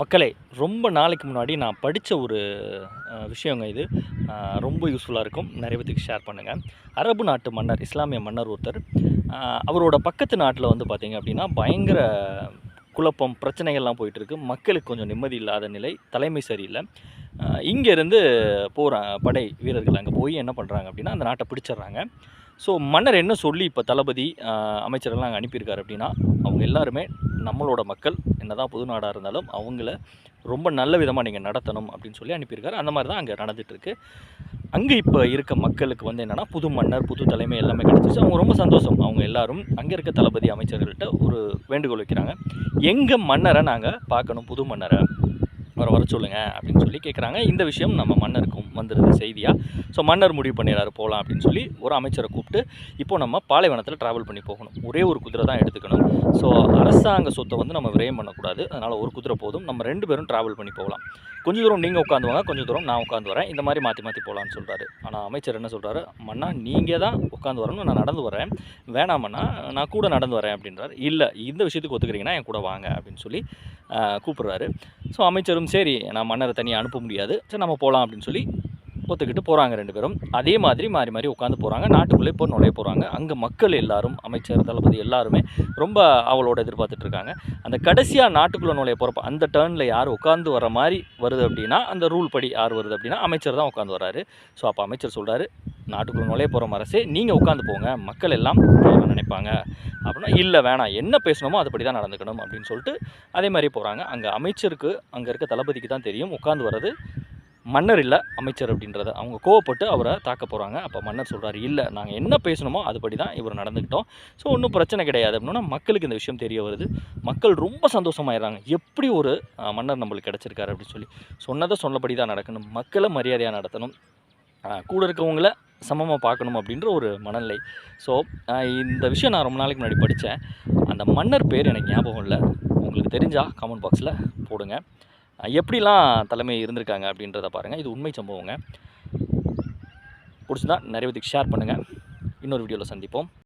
மக்களே ரொம்ப நாளைக்கு முன்னாடி நான் படித்த ஒரு விஷயங்க இது. ரொம்ப யூஸ்ஃபுல்லாக இருக்கும். நிறைய பேத்துக்கு ஷேர் பண்ணுங்கள் அரபு நாட்டு மன்னர் இஸ்லாமிய மன்னர் ஒருத்தர். அவரோட பக்கத்து நாட்டில் வந்து பார்த்திங்க அப்படின்னா பயங்கர குழப்பம் பிரச்சனைகள்லாம் போயிட்டுருக்கு. மக்களுக்கு கொஞ்சம் நிம்மதி இல்லாத நிலை தலைமை சரியில்லை. இங்கேருந்து போகிற படை வீரர்கள் அங்கே போய் என்ன பண்ணுறாங்க அப்படின்னா அந்த நாட்டை பிடிச்சிடுறாங்க. ஸோ மன்னர் என்ன சொல்லி இப்போ தளபதி அமைச்சரெல்லாம் அங்கே அனுப்பியிருக்காரு அப்படின்னா அவங்க எல்லாருமே நம்மளோட மக்கள் என்னதான் புது நாடாக இருந்தாலும் அவங்கள ரொம்ப நல்ல விதமாக நீங்கள் நடத்தணும் அப்படின்னு சொல்லி அனுப்பியிருக்காரு. அந்த மாதிரி தான் அங்கே நடந்துகிட்ருக்கு அங்கே இப்போ இருக்க மக்களுக்கு வந்து என்னென்னா புது மன்னர் புது தலைமை எல்லாமே கிடச்சிச்சு அவங்க ரொம்ப சந்தோஷம். அவங்க எல்லாரும் அங்கே இருக்க தளபதி அமைச்சர்கள்ட்ட ஒரு வேண்டுகோள் வைக்கிறாங்க. எங்கள் மன்னரை நாங்கள் பார்க்கணும் புது மன்னரை. அவரை வர சொல்லுங்க அப்படின்னு சொல்லி கேட்குறாங்க இந்த விஷயம் நம்ம மன்னருக்கும் வந்துடுது செய்தியாக ஸோ மன்னர் முடிவு பண்ணிடுறாரு போகலாம் அப்படின்னு சொல்லி ஒரு அமைச்சரை கூப்பிட்டு இப்போ நம்ம பாலைவனத்தில் ட்ராவல் பண்ணி போகணும். ஒரே ஒரு குதிரை தான் எடுத்துக்கணும். ஸோ அரசாங்க சொத்தை வந்து நம்ம விரயம் பண்ணக்கூடாது. அதனால் ஒரு குதிரை போதும். நம்ம ரெண்டு பேரும் ட்ராவல் பண்ணி போகலாம். கொஞ்சம் தூரம் நீங்கள் உட்காந்துவாங்க கொஞ்சம் தூரம் நான் உட்காந்து வரேன். இந்த மாதிரி மாற்றி மாற்றி போகலான்னு சொல்கிறாரு ஆனால் அமைச்சர் என்ன சொல்கிறாரு மன்னா நீங்கள் தான் உட்காந்து வரணும். நான் நடந்து வரேன். வேணாமண்ணா நான் கூட நடந்து வரேன் அப்படின்றாரு. இல்லை இந்த விஷயத்துக்கு ஒத்துக்கிறீங்கன்னா என் கூட வாங்க அப்படின்னு சொல்லி கூப்பிட்றாரு. ஸோ அமைச்சரும் சரி நான் மன்னரை தனியாக அனுப்ப முடியாது. சரி நம்ம போகலாம் அப்படின்னு சொல்லி ஒத்துக்கிட்டு போகிறாங்க ரெண்டு பேரும். அதே மாதிரி மாறி மாறி உட்காந்து போகிறாங்க நாட்டுக்குள்ளே இப்போ நுழைய போகிறாங்க அங்கே மக்கள் எல்லாரும் அமைச்சர் தளபதி எல்லாருமே ரொம்ப அவளோட எதிர்பார்த்துட்டு இருக்காங்க. அந்த கடைசியாக நாட்டுக்குள்ளே நுழைய போகிறப்ப அந்த டேர்னில் யார் உட்காந்து வர மாதிரி வருது அப்படின்னா அந்த ரூல் படி யார் வருது அப்படின்னா அமைச்சர் தான் உட்காந்து வராரு ஸோ அப்போ அமைச்சர் சொல்கிறாரு நாட்டுக்குள்ளே நுழைய போகிற அரசே நீங்கள் உட்காந்து போங்க. மக்கள் எல்லாம் நினைப்பாங்க. அப்படின்னா இல்லை வேணாம். என்ன பேசணுமோ அதுபடி தான் நடந்துக்கணும். அப்படின்னு சொல்லிட்டு அதே மாதிரி போகிறாங்க அங்கே அமைச்சருக்கு அங்கே இருக்க தளபதிக்கு தான் தெரியும். உட்காந்து வர்றது மன்னர் இல்லை அமைச்சர் அப்படின்றத. அவங்க கோவப்பட்டு அவரை தாக்க போகிறாங்க அப்போ மன்னர் சொல்கிறாரு இல்லை நாங்கள் என்ன பேசணுமோ அதுபடி தான் இவர் நடந்துக்கிட்டோம். ஸோ ஒன்றும் பிரச்சனை கிடையாது. அப்படின்னா மக்களுக்கு இந்த விஷயம் தெரிய வருது. மக்கள் ரொம்ப சந்தோஷமாயிடுறாங்க. எப்படி ஒரு மன்னர் நம்மளுக்கு கிடச்சிருக்காரு அப்படின்னு சொல்லி. சொன்னதை சொன்னபடி தான் நடக்கணும். மக்களை மரியாதையாக நடத்தணும். கூட இருக்கவங்கள சமமாக பார்க்கணும் அப்படின்ற ஒரு மனநிலை. ஸோ இந்த விஷயம் நான் ரொம்ப நாளைக்கு முன்னாடி படித்தேன் அந்த மன்னர் பேர் எனக்கு ஞாபகம் இல்லை. உங்களுக்கு தெரிஞ்சால் கமெண்ட் பாக்ஸில் போடுங்க. எப்படிலாம் தலைமை இருந்திருக்காங்க அப்படின்றத பாருங்கள் இது உண்மை சம்பவங்க. பிடிச்சிருந்தா நிறைய பேத்துக்கு ஷேர் பண்ணுங்கள் இன்னொரு வீடியோவில் சந்திப்போம்.